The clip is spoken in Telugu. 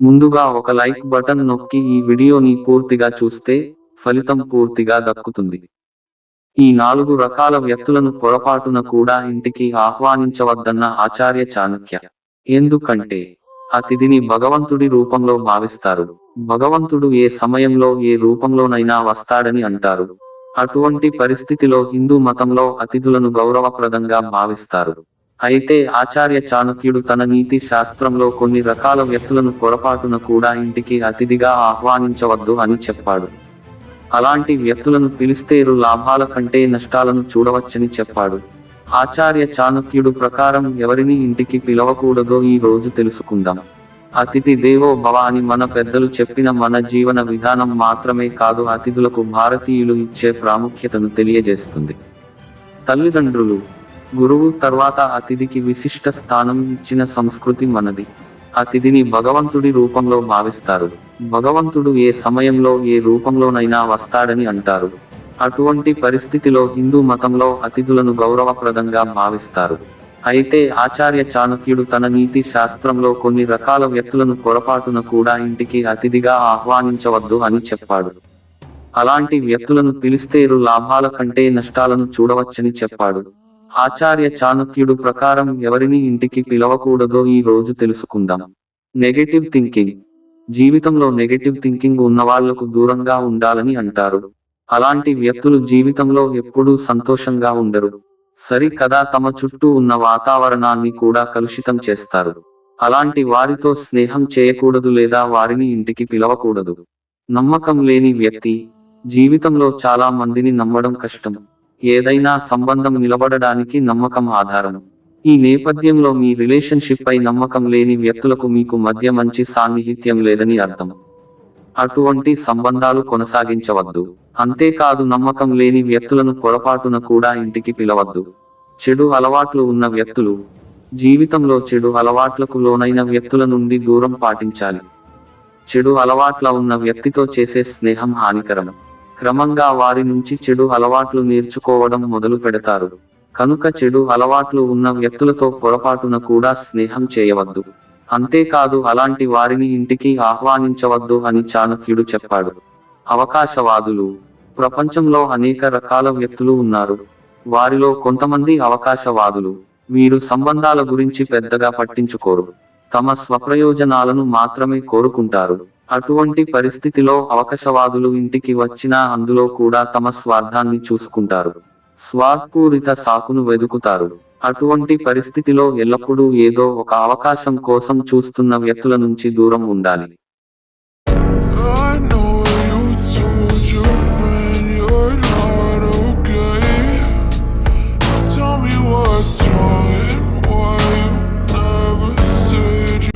ముందుగా ఒక లైక్ బటన్ నొక్కి ఈ వీడియోని పూర్తిగా చూస్తే ఫలితం పూర్తిగా దక్కుతుంది. ఈ నాలుగు రకాల వ్యక్తులను పొరపాటున కూడా ఇంటికి ఆహ్వానించవద్దన్న ఆచార్య చాణక్య. ఎందుకంటే అతిథిని భగవంతుడి రూపంలో భావిస్తారు. భగవంతుడు ఏ సమయంలో ఏ రూపంలోనైనా వస్తాడని అంటారు. అటువంటి పరిస్థితిలో హిందూ మతంలో అతిథులను గౌరవప్రదంగా భావిస్తారు. అయితే ఆచార్య చాణక్యుడు తన నీతి శాస్త్రంలో కొన్ని రకాల వ్యక్తులను పొరపాటున కూడా ఇంటికి అతిథిగా ఆహ్వానించవద్దు అని చెప్పాడు. అలాంటి వ్యక్తులను పిలిస్తేరు లాభాల కంటే నష్టాలను చూడవచ్చని చెప్పాడు. ఆచార్య చాణక్యుడు ప్రకారం ఎవరిని ఇంటికి పిలవకూడదో ఈ రోజు తెలుసుకుందాం. అతిథి దేవో భవ అని మన పెద్దలు చెప్పిన మన జీవన విధానం మాత్రమే కాదు అతిథులకు భారతీయులు ఇచ్చే ప్రాముఖ్యతను తెలియజేస్తుంది. తల్లిదండ్రులు గురువు తర్వాత అతిథికి విశిష్ట స్థానం ఇచ్చిన సంస్కృతి మనది. అతిథిని భగవంతుడి రూపంలో భావిస్తారు. భగవంతుడు ఏ సమయంలో ఏ రూపంలోనైనా వస్తాడని అంటారు. అటువంటి పరిస్థితిలో హిందూ మతంలో అతిథులను గౌరవప్రదంగా భావిస్తారు. అయితే ఆచార్య చాణక్యుడు తన నీతి శాస్త్రంలో కొన్ని రకాల వ్యక్తులను పొరపాటున కూడా ఇంటికి అతిథిగా ఆహ్వానించవద్దు అని చెప్పాడు. అలాంటి వ్యక్తులను పిలిస్తేరు లాభాల కంటే నష్టాలను చూడవచ్చని చెప్పాడు. ఆచార్య చాణక్యుడు ప్రకారం ఎవరిని ఇంటికి పిలవకూడదో ఈ రోజు తెలుసుకుందాం. నెగటివ్ థింకింగ్ జీవితంలో నెగటివ్ థింకింగ్ ఉన్న వాళ్ళకు దూరంగా ఉండాలని అంటారు. అలాంటి వ్యక్తులు జీవితంలో ఎప్పుడూ సంతోషంగా ఉండరు. సరి కదా తమ చుట్టూ ఉన్న వాతావరణాన్ని కూడా కలుషితం చేస్తారు. అలాంటి వారితో స్నేహం చేయకూడదు లేదా వారిని ఇంటికి పిలవకూడదు. నమ్మకం లేని వ్యక్తి జీవితంలో చాలా మందిని నమ్మడం కష్టం. ఏదైనా సంబంధం నిలబడడానికి నమ్మకం ఆధారం. ఈ నేపథ్యంలో మీ రిలేషన్షిప్ పై నమ్మకం లేని వ్యక్తులకు మీకు మధ్య మంచి సాన్నిహిత్యం లేదని అర్థం. అటువంటి సంబంధాలు కొనసాగించవద్దు. అంతేకాదు నమ్మకం లేని వ్యక్తులను పొరపాటున కూడా ఇంటికి పిలవద్దు. చెడు అలవాట్లు ఉన్న వ్యక్తులు జీవితంలో చెడు అలవాట్లకు లోనైన వ్యక్తుల నుండి దూరం పాటించాలి. చెడు అలవాట్ల ఉన్న వ్యక్తితో చేసే స్నేహం హానికరం. క్రమంగా వారి నుంచి చెడు అలవాట్లు నేర్చుకోవడం మొదలు పెడతారు. కనుక చెడు అలవాట్లు ఉన్న వ్యక్తులతో పొరపాటున కూడా స్నేహం చేయవద్దు. అంతేకాదు అలాంటి వారిని ఇంటికి ఆహ్వానించవద్దు అని చాణక్యుడు చెప్పాడు. అవకాశవాదులు. ప్రపంచంలో అనేక రకాల వ్యక్తులు ఉన్నారు. వారిలో కొంతమంది అవకాశవాదులు. వీరు సంబంధాల గురించి పెద్దగా పట్టించుకోరు. తమ స్వప్రయోజనాలను మాత్రమే కోరుకుంటారు. అటువంటి పరిస్థితిలో అవకాశవాదులు ఇంటికి వచ్చినా అందులో కూడా తమ స్వార్థాన్ని చూసుకుంటారు. స్వార్థపూరిత సాకును వెదుకుతారు. అటువంటి పరిస్థితిలో ఎల్లప్పుడూ ఏదో ఒక అవకాశం కోసం చూస్తున్న వ్యక్తుల నుంచి దూరం ఉండాలి.